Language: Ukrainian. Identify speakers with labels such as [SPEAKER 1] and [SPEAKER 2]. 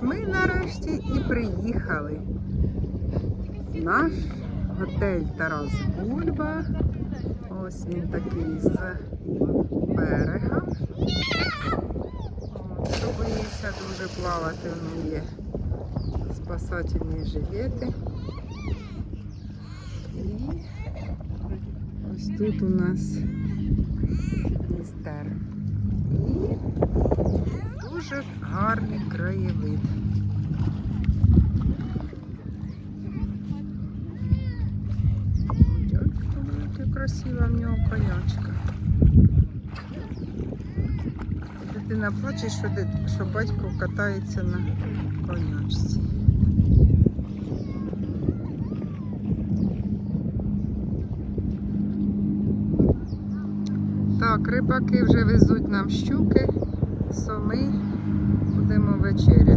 [SPEAKER 1] Ось ми нарешті і приїхали. Наш готель Тарас Бульба. Ось він такий з берега. Хто дуже плавати, в є спасательні жилети. І ось тут у нас містер. І дуже гарний краєвид. Яка красива в нього конячка. Дитина плаче, що, що батько катається на конячці. Так, рибаки вже везуть нам щуки, соми. Richard.